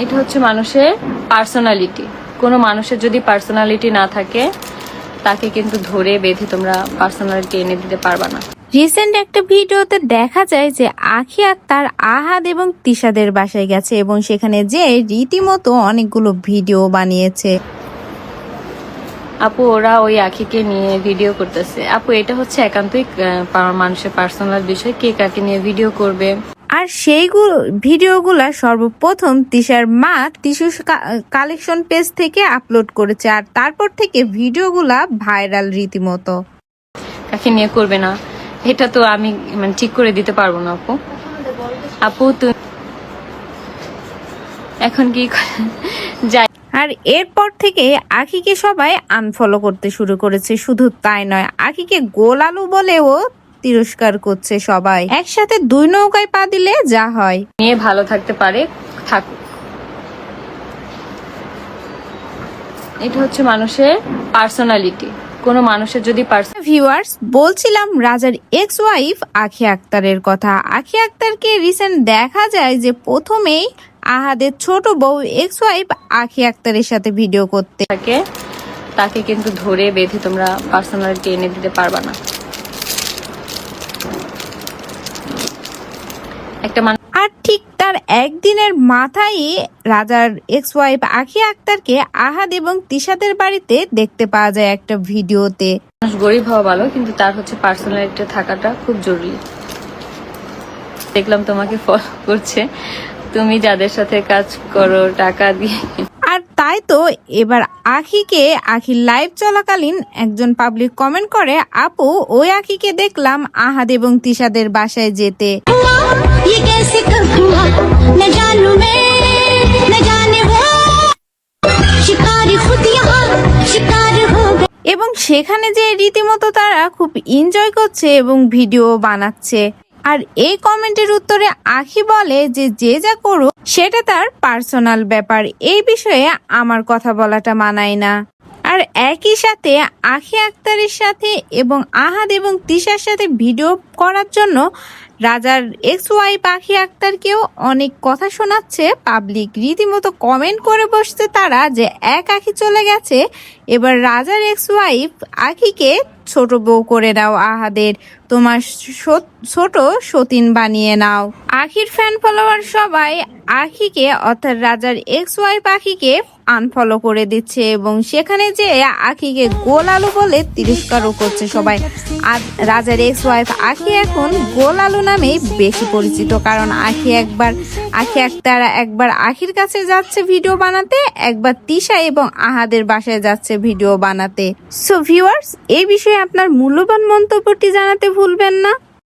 এটা হচ্ছে মানুষের পার্সোনালিটি কোনো মানুষের যদি পার্সোনালিটি না থাকে তাকে কিন্তু ধরে বেঁধে তোমরা পার্সোনালিটি এনে দিতে পারবা না। রিসেন্ট একটা ভিডিওতে দেখা যায় যে আখি আক্তার আহাদ এবং তিশাদের বাসায় গেছে এবং সেখানে যে রীতিমতো অনেকগুলো ভিডিও বানিয়েছে। আপু ওরা ওই আখিকে নিয়ে ভিডিও করতেছে। আপু এটা হচ্ছে একান্তই মানুষের পার্সোনাল বিষয়। কে কাকে নিয়ে ভিডিও করবে? আর সেইগুলো ভিডিওগুলো সর্বপ্রথম তিশার মা টিস্যু কালেকশন পেজ থেকে আপলোড করেছে আর তারপর থেকে ভিডিওগুলা ভাইরাল রীতিমতো। কাকে নিয়ে করবে না? এটা তো আমি মানে ঠিক করে দিতে পারব না আপু। আপু তুমি এখন কি যাই। আর এরপর থেকে আখিকে সবাই আনফলো করতে শুরু করেছে। শুধু তাই নয় আখিকে গোলালু বলেও তিরস্কার করছে সবাই। একসাথে দুই নৌকায় পা দিলে যা হয়। মেয়ে ভালো থাকতে পারে থাকুক এটা হচ্ছে মানুষের পার্সোনালিটি কোনো মানুষের যদি ভিউয়ার্স বলছিলাম রাজার এক্স ওয়াইফ আখি আক্তারের কথা। আখি আক্তারকে রিসেন্ট দেখা যায় যে প্রথমেই আহাদের ছোট বউ এক্স ওয়াইফ আখি আক্তারের সাথে ভিডিও করতে। থাকে তাকে কিন্তু ধরে বেঁধে তোমরা পার্সোনালিটি এনে দিতে পারবা না। একটা মানুষ আর ঠিক তার একদিনের মাথায় রাজার এক্স ওয়াইফ আখি আক্তারকে আহাদ এবং তিশাদের বাড়িতে দেখতে পাওয়া যায় একটা ভিডিওতে। মানুষ গরিব হওয়া ভালো কিন্তু তার হচ্ছে পার্সোনালিটি থাকাটা খুব জরুরি। দেখলাম তোমাকে ফলো করছে। তুমি যাদের সাথে কাজ করো টাকা দিয়ে আর তাই তো এবার আখিকে আখি লাইভ চলাকালীন একজন পাবলিক কমেন্ট করে আপু ওই আখিকে দেখলাম আহাদ এবং তিশাদের বাসায় যেতে। এবং সেখানে যে রীতিমতো তারা খুব এনজয় করছে এবং ভিডিও বানাচ্ছে। আর এই কমেন্টের উত্তরে আখি বলে যে যে যা করো সেটা তার পার্সোনাল ব্যাপার। এই বিষয়ে আমার কথা বলাটা মানায় না। আর একই সাথে আখি আক্তারের সাথে এবং আহাদ এবং তিশার সাথে ভিডিও করার জন্য রাজার এক্স ওয়াই পাখি আক্তারকেও অনেক কথা শোনাচ্ছে। পাবলিক রীতিমতো কমেন্ট করে বসছে তারা যে এক আখি চলে গেছে, এবার রাজার এক্স ওয়াইফ আখিকে ছোট বউ করে দাও আহাদের। তোমার সত- ছোট সতীন বানিয়ে নাও। আখির ফ্যান ফলোয়ার সবাই আখিকে, অর্থাৎ রাজার এক্স ওয়াইফ আখিকে আনফলো করে দিচ্ছে এবং সেখানে যে আখিকে গোল আলু বলে তিরস্কারও করছে সবাই। আর রাজার এক্স ওয়াইফ আখি এখন গোল আলু নামেই বেশি পরিচিত কারণ আখি একবার আখি একবার একবার আখির কাছে যাচ্ছে ভিডিও বানাতে, একবার তিশা এবং আহাদের বাসায় যাচ্ছে ভিডিও বানাতে। সো ভিউয়ার্স এই বিষয়ে আপনার মূল্যবান মন্তব্যটি জানাতে ভুলবেন না।